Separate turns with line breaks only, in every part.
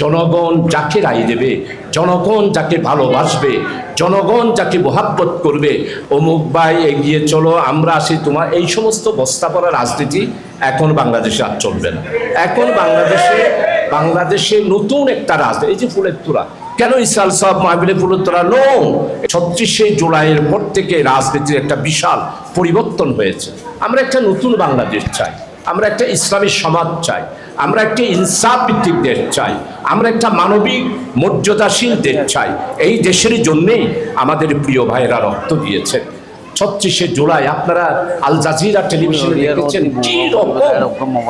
জনগণ যাকে রায় দেবে, জনগণ যাকে ভালোবাসবে, জনগণ যাকে মোহাব্বত করবে, অমুক ভাই এগিয়ে চলো, আমরা আসি তোমার, এই সমস্ত বস্তা পড়া রাজনীতি এখন বাংলাদেশে আর চলবে না। এখন বাংলাদেশে বাংলাদেশে নতুন একটা রাজনীতি, এই যে ফুলের তোরা কেন ইসরাল সাহেব মাহবিলে ফুলের তোরা নো ছত্রিশে জুলাইয়ের পর থেকে রাজনীতির একটা বিশাল পরিবর্তন হয়েছে। আমরা একটা নতুন বাংলাদেশ চাই। আমরা একটা ইসলামী সমাজ চাই আমরা একটা ইনসাফ ভিত্তিক দেশ চাই আমরা একটা মানবিক মর্যাদাশীল দেশ চাই। এই দেশের জন্যেই আমাদের প্রিয় ভাইয়েরা রক্ত দিয়েছেন। ছত্রিশে জুলাই আপনারা আল জাজিরা টেলিভিশনে দেখেছেন কি রকম?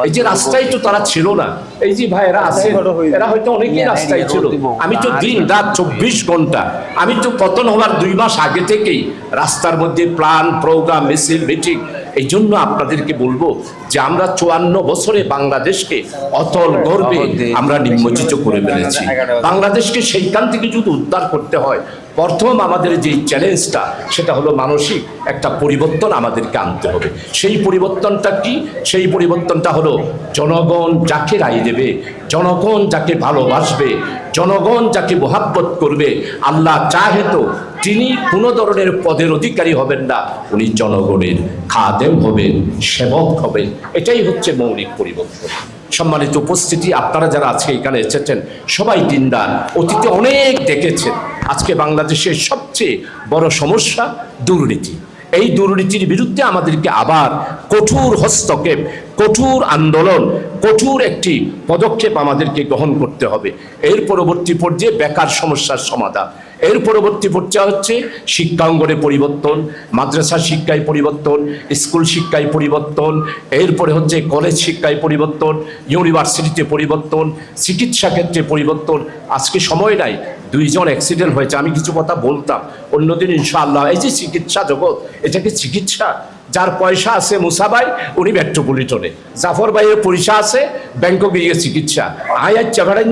এই যে রাস্তায় তো তারা ছিল না। এই যে ভাইয়েরা আছেন এরা হয়তো অনেকেই রাস্তায় ছিল। আমি তো দিন রাত চব্বিশ ঘণ্টা আমি তো পতন হওয়ার দুই মাস আগে থেকেই রাস্তার মধ্যে প্ল্যান প্রোগ্রাম মিছিল মিটিং এই জন্য আপনাদেরকে বলব যে আমরা চুয়ান্ন বছরে বাংলাদেশকে অতল গর্বে আমরা নিম্নচিত করে ফেলেছি। বাংলাদেশকে সেইখান থেকে যদি উদ্ধার করতে হয় প্রথম আমাদের যে চ্যালেঞ্জটা সেটা হলো মানসিক একটা পরিবর্তন আমাদেরকে আনতে হবে। সেই পরিবর্তনটা কি? সেই পরিবর্তনটা হলো জনগণ যাকে রায় দেবে, জনগণ যাকে ভালোবাসবে, জনগণ যাকে মোহাব্বত করবে, আল্লাহ চাহে তো তিনি কোনো ধরনের পদের অধিকারী হবেন না, উনি জনগণের খাদেম হবেন, সেবক হবেন। এটাই হচ্ছে মৌলিক পরিবর্তন। সম্মানিত উপস্থিতি, আপনারা যারা আজকে এখানে এসেছেন, সবাই দিনদার, অতীতে অনেক দেখেছেন। আজকে বাংলাদেশের সবচেয়ে বড় সমস্যা দুর্নীতি। এই দুর্নীতির বিরুদ্ধে আমাদেরকে আবার কঠোর হস্তক্ষেপ কঠোর আন্দোলন, কঠোর একটি পদক্ষেপ আমাদেরকে গ্রহণ করতে হবে। এর পরবর্তী পর্যায়ে বেকার সমস্যার সমাধান। এর পরবর্তী পর্যায়ে হচ্ছে শিক্ষাঙ্গনে পরিবর্তন, মাদ্রাসা শিক্ষায় পরিবর্তন, স্কুল শিক্ষায় পরিবর্তন, এরপরে হচ্ছে কলেজ শিক্ষায় পরিবর্তন, ইউনিভার্সিটিতে পরিবর্তন, চিকিৎসা ক্ষেত্রে পরিবর্তন। আজকে সময় নাই, দুইজন অ্যাক্সিডেন্ট হয়েছে, আমি কিছু কথা বলতাম। অন্যদিন ইনশাআল্লাহ, এই যে চিকিৎসা জগৎ এটাকে চিকিৎসা? যার পয়সা আছে মুসাবাই উনি মেট্রোপলিটনে। জাফর ভাইয়ের পয়সা আছে, ব্যাংককে গিয়ে চিকিৎসা। আয়ার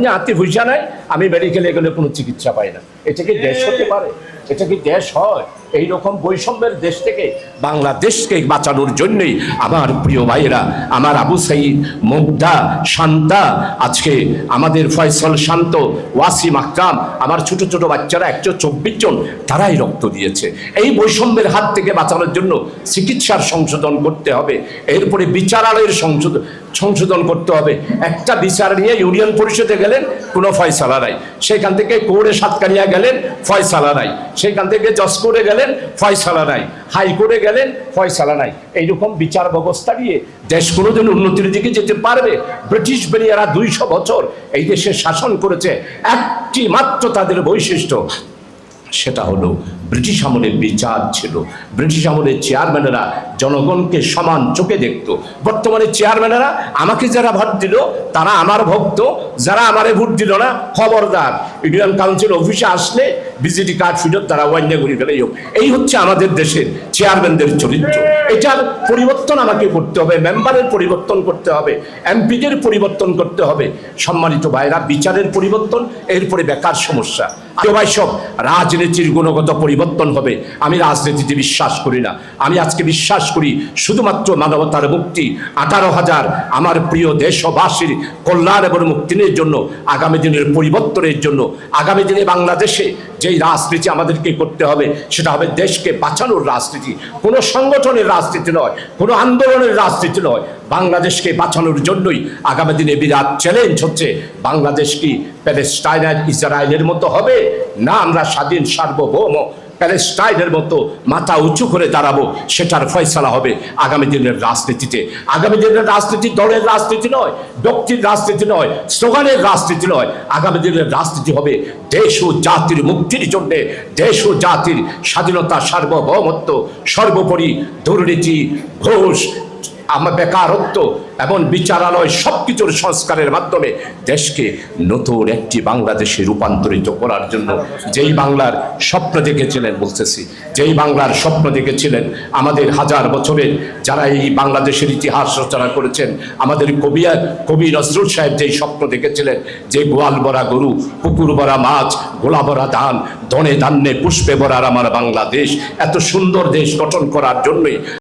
না, হাতে পয়সা নাই, আমি মেডিকেলে গেলে কোনো চিকিৎসা পাই না। এটা কি দেশ হতে পারে। এটা কি দেশ হয়? এই রকম বৈষম্যের দেশ থেকে বাংলাদেশকে বাঁচানোর জন্যই আমার প্রিয় ভাইয়েরা, আমার আবু সাইদ মুগ্ধা শান্তা, আজকে আমাদের ফয়সল শান্ত, ওয়াসিম আকরাম আমার ছোট ছোট বাচ্চারা একশো চব্বিশ জন, তারাই রক্ত দিয়েছে। এই বৈষম্যের হাত থেকে বাঁচানোর জন্য চিকিৎসার সংশোধন করতে হবে, এরপরে বিচারালয়ের সংশোধন সংশোধন করতে হবে। একটা বিচার নিয়ে ইউনিয়ন পরিষদে গেলেন, কোনো ফয়সালা নাই। সেখান থেকে কোর্টে সাতকানিয়া গেলেন, ফয়সালা নাই। সেখান থেকে জজ করে গেলেন, ফয়সালা নাই। হাইকোর্টে গেলেন, ফয়সালা নাই। এইরকম বিচার ব্যবস্থা নিয়ে দেশ কোনোদিন উন্নতির দিকে যেতে পারবে? ব্রিটিশ বেরিয়ারা দুইশো বছর এই দেশে শাসন করেছে। একটি মাত্র তাদের বৈশিষ্ট্য, সেটা হলো ব্রিটিশ আমলের বিচার ছিল। ব্রিটিশ আমলের চেয়ারম্যানেরা জনগণকে সমান চোখে দেখত। বর্তমানে চেয়ারম্যানেরা আমাকে যারা ভোট দিল, তারা আমার ভক্ত। যারা আমারে ভোট দিল না, খবরদার। ইউনিয়ন কাউন্সিল অফিসে আসলে বিজেপি কার্ড ফিরত তারা ওয়াইন্যা করি ফেলে এই হচ্ছে আমাদের দেশের চেয়ারম্যানদের চরিত্র। এটার পরিবর্তন আমাকে করতে হবে মেম্বারের পরিবর্তন করতে হবে এমপিদের পরিবর্তন করতে হবে। সম্মানিত ভাইরা, বিচারের পরিবর্তন, এরপরে বেকার সমস্যা। ভাই সব, রাজনীতির গুণগত পরিবর্তন হবে। আমি রাজনীতিতে বিশ্বাস করি না। আমি আজকে বিশ্বাস করি, শুধুমাত্র মানবতার মুক্তি, আঠারো হাজার আমার প্রিয় দেশবাসীর কল্যাণ এবং মুক্তির জন্য, আগামী দিনের পরিবর্তনের জন্য, আগামী দিনে বাংলাদেশে যেই রাজনীতি আমাদেরকে করতে হবে, সেটা হবে দেশকে বাঁচানোর রাজনীতি। কোনো সংগঠনের রাজনীতি নয়, কোনো আন্দোলনের রাজনীতি নয়। বাংলাদেশকে বাঁচানোর জন্যই আগামী দিনে বিরাট চ্যালেঞ্জ হচ্ছে। বাংলাদেশ কি প্যালেস্টাইনের ইসরায়েলের মতো হবে, না আমরা স্বাধীন সার্বভৌম প্যালেস্টাইনের মতো মাথা উঁচু করে দাঁড়াবো, সেটার ফয়সলা হবে আগামী দিনের রাজনীতিতে। আগামী দিনের রাজনীতি দলের রাজনীতি নয়, ব্যক্তির রাজনীতি নয়, স্লোগানের রাজনীতি নয়। আগামী দিনের রাজনীতি হবে দেশ ও জাতির মুক্তির জন্যে। দেশ ও জাতির স্বাধীনতা সার্বভৌমত্ব, সর্বোপরি দুর্নীতি, ঘোষ আমার বেকারত্ব এবং বিচারালয় সব কিছুর সংস্কারের মাধ্যমে দেশকে নতুন একটি বাংলাদেশে রূপান্তরিত করার জন্য যেই বাংলার স্বপ্ন দেখেছিলেন বলতেছি, যেই বাংলার স্বপ্ন দেখেছিলেন আমাদের হাজার বছরের যারা এই বাংলাদেশের ইতিহাস রচনা করেছেন, আমাদের কবি কবি নজরুল সাহেব যেই স্বপ্ন দেখেছিলেন, যে গোয়াল ভরা গরু, পুকুর বরা মাছ গোলা বরা ধান, ধনে ধান্যে পুষ্পে ভরার আমার বাংলাদেশ, এত সুন্দর দেশ গঠন করার জন্যই